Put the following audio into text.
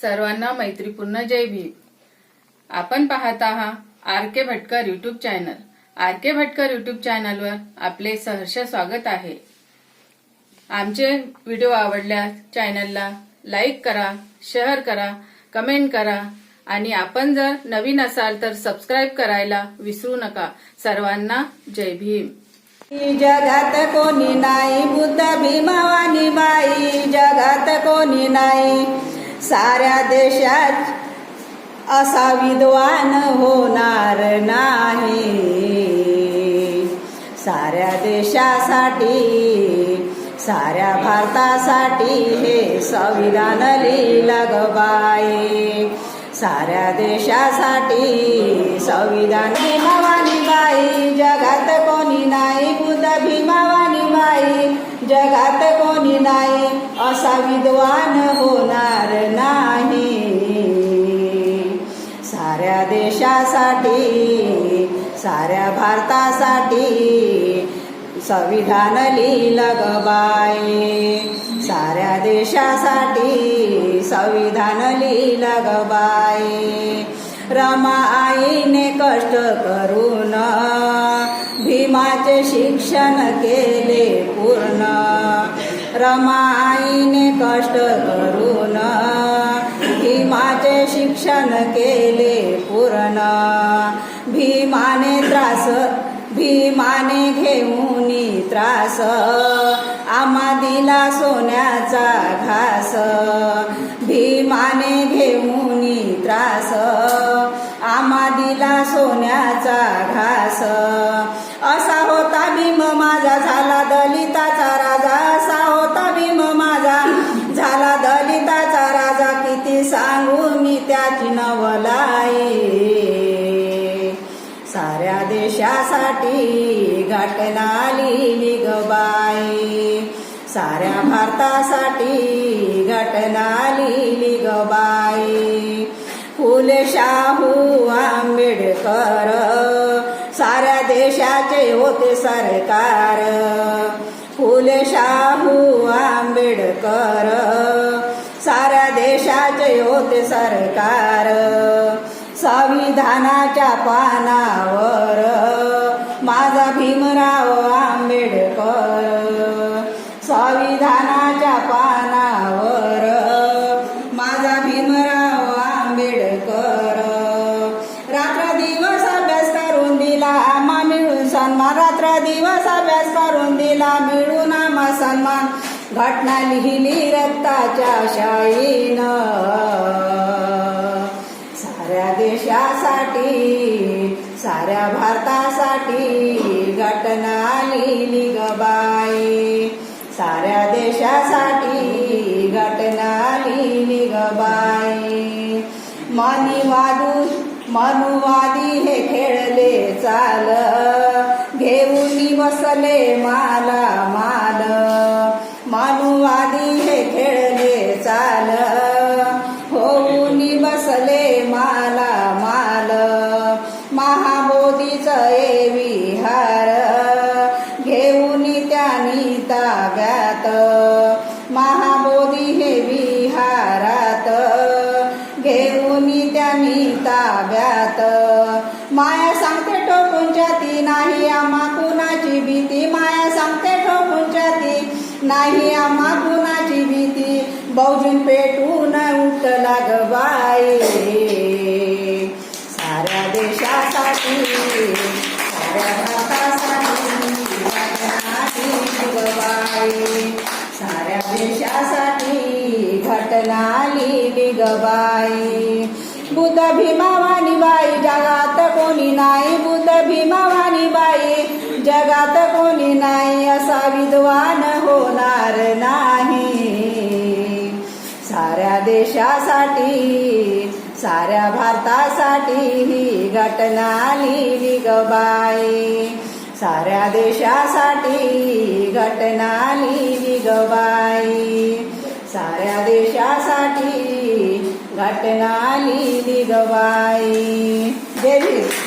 सर्वांना मैत्रीपूर्ण जय भीम. आपण पाहत आहात R K Bhatkar YouTube channel R K Bhatkar YouTube चॅनलवर आपले सहर्ष स्वागत आहे. आमचे व्हिडिओ आवडल्यास चॅनलला लाईक करा शेअर करा कमेंट करा आणि आपण जर नवीन असाल तर सबस्क्राईब करायला विसरू नका. सर्वांना जय भीम. जगात कोणी नाही बुद्ध भीमावानी बाई. जगात कोणी नाही साऱ्या देशात असा विद्वान होणार नाही. साऱ्या देशासाठी साऱ्या भारतासाठी हे संविधान लिहिलं साऱ्या देशासाठी संविधान भवानी बाई जगात कोणी नाही बुद्ध भीमावानी बाई जगात कोणी नाही असा विद्वान होणार नाही. साऱ्या देशासाठी साऱ्या भारतासाठी संविधान लिहिलं ग बाई. साऱ्या देशासाठी संविधान लिहिलं ग बाई. रमा आईने कष्ट करून भीमाचे शिक्षण केले पूर्ण. रमाईने कष्ट करून भीमाचे शिक्षण केले पूर्ण. भीमाने त्रास भीमाने घेऊन त्रास. आम्हा दिला सोन्याचा घास. भीमाने घेऊन त्रास. आम्हा दिला सोन्याचा घास. झाला दलिताचा राजा किती सांगू मी त्याची नवलाई साऱ्या देशासाठी घटना लिहिली ग साऱ्या भारतासाठी घटना लिहिली ग फुले शाहू आंबेडकर साऱ्या देशाचे होते सरकार. फुले शाहू आंबेडकर सरकार. संविधानाच्या पानावर माझा भीमराव आंबेडकर. संविधानाच्या पानावर माझा भीमराव आंबेडकर. रात्र दिवस अभ्यास करून दिला आम्हा मिळून सन्मान. रात्र दिवस अभ्यास करून दिला मिळून आम्हा सन्मान. घटना लिहिली रक्ताच्या शाईन. साऱ्या देशासाठी साऱ्या भारतासाठी घटना लिहिली गबाई बाई साऱ्या देशासाठी घटना लिहिली गबाई बाई मनीवादू मनुवादी हे खेळले चाल. घेऊन बसले माला माल होऊन बसले माला माल. महाबोधीच ए विहार घेऊन त्यानी ताब्यात. महाबोधी हे विहारात घेऊन त्यानी ताब्यात. माया सांगते टोकूनच्या ती नाही आम्हा नाही आम्हा कुणाची भीती? बहुजन पेटून उठला ग बाई. साऱ्या देशासाठी साऱ्या भारतासाठी घटना साऱ्या देशासाठी घटना लिहिली ग बुद्ध भीमावानी बाई जगात कोणी नाही. बुद्ध भीमावानी बाई जगात कोणी नाही. देशासाठी साऱ्या भारतासाठी ही घटना लिहिली गबाई साऱ्या देशासाठी घटना लिहिली गबाई साऱ्या देशासाठी घटना लिहिली गबाई देवी जय